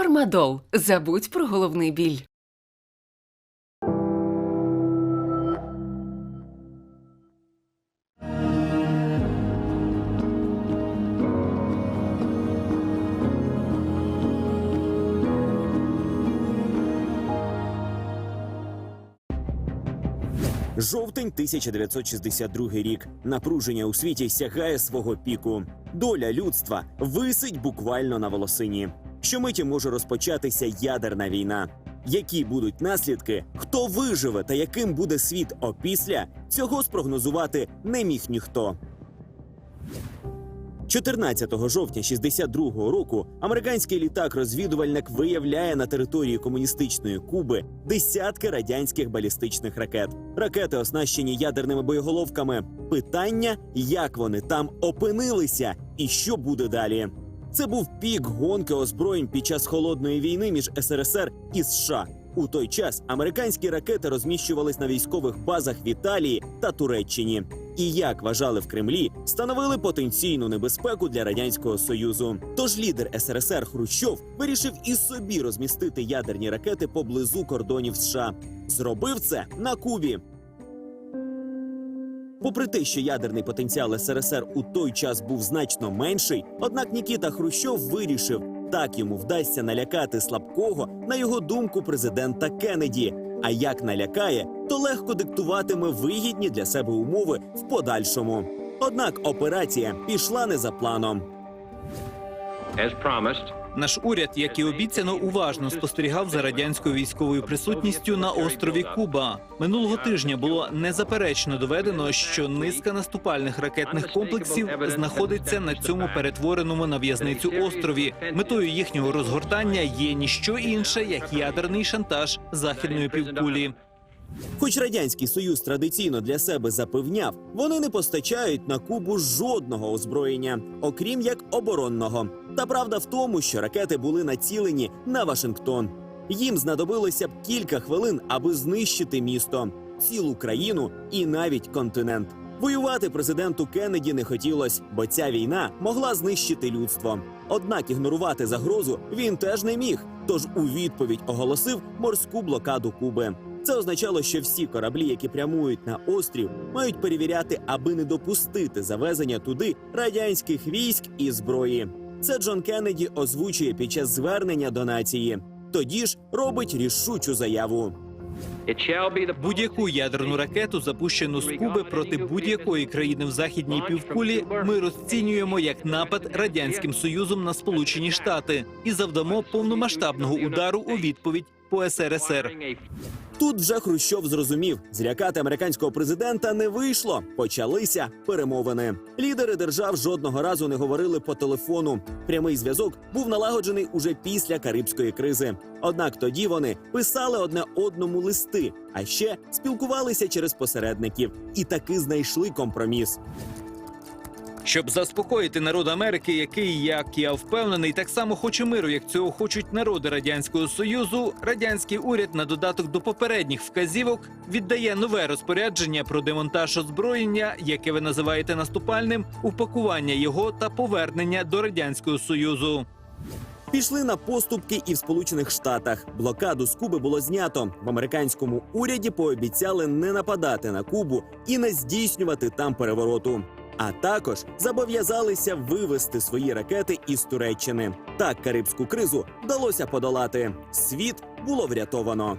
Фармадол. Забудь про головний біль. Жовтень 1962 рік. Напруження у світі сягає свого піку. Доля людства висить буквально на волосині. Щомиті може розпочатися ядерна війна. Які будуть наслідки, хто виживе та яким буде світ опісля, цього спрогнозувати не міг ніхто. 14 жовтня 62-го року американський літак-розвідувальник виявляє на території комуністичної Куби десятки радянських балістичних ракет. Ракети оснащені ядерними боєголовками. Питання, як вони там опинилися, і що буде далі. Це був пік гонки озброєнь під час холодної війни між СРСР і США. У той час американські ракети розміщувались на військових базах в Італії та Туреччині. І як вважали в Кремлі, становили потенційну небезпеку для радянського союзу. Тож лідер СРСР Хрущов вирішив і собі розмістити ядерні ракети поблизу кордонів США. Зробив це на Кубі. Попри те, що ядерний потенціал СРСР у той час був значно менший, однак Нікіта Хрущов вирішив, так йому вдасться налякати слабкого, на його думку, президента Кеннеді. А як налякає, то легко диктуватиме вигідні для себе умови в подальшому. Однак операція пішла не за планом. As promised, Наш уряд, як і обіцяно, уважно спостерігав за радянською військовою присутністю на острові Куба. Минулого тижня було незаперечно доведено, що низка наступальних ракетних комплексів знаходиться на цьому перетвореному на в'язницю острові. Метою їхнього розгортання є ніщо інше, як ядерний шантаж західної півкулі. Хоч радянський союз традиційно для себе запевняв, вони не постачають на Кубу жодного озброєння, окрім як оборонного. Та правда в тому, що ракети були націлені на Вашингтон. Їм знадобилося б кілька хвилин, аби знищити місто, цілу країну і навіть континент. Воювати президенту Кеннеді не хотілось, бо ця війна могла знищити людство. Однак ігнорувати загрозу він теж не міг. Тож у відповідь оголосив морську блокаду Куби. Це означало, що всі кораблі, які прямують на острів, мають перевіряти, аби не допустити завезення туди радянських військ і зброї. Це Джон Кеннеді озвучує під час звернення до нації. Тоді ж робить рішучу заяву. Будь-яку ядерну ракету, запущену з Куби проти будь-якої країни в західній півкулі, ми розцінюємо як напад радянським союзом на Сполучені Штати і завдамо повномасштабного удару у відповідь по СРСР. Тут вже Хрущов зрозумів, злякати американського президента не вийшло. Почалися перемовини. Лідери держав жодного разу не говорили по телефону. Прямий зв'язок був налагоджений уже після Карибської кризи. Однак тоді вони писали одне одному листи, а ще спілкувалися через посередників і таки знайшли компроміс. Щоб заспокоїти народ Америки, який, як я впевнений, так само хоче миру, як цього хочуть народи радянського союзу. Радянський уряд на додаток до попередніх вказівок віддає нове розпорядження про демонтаж озброєння, яке ви називаєте наступальним, упакування його та повернення до радянського союзу. Пішли на поступки і в Сполучених Штатах. Блокаду з Куби було знято. В американському уряді пообіцяли не нападати на Кубу і не здійснювати там перевороту. А також зобов'язалися вивести свої ракети із Туреччини. Так карибську кризу вдалося подолати. Світ було врятовано.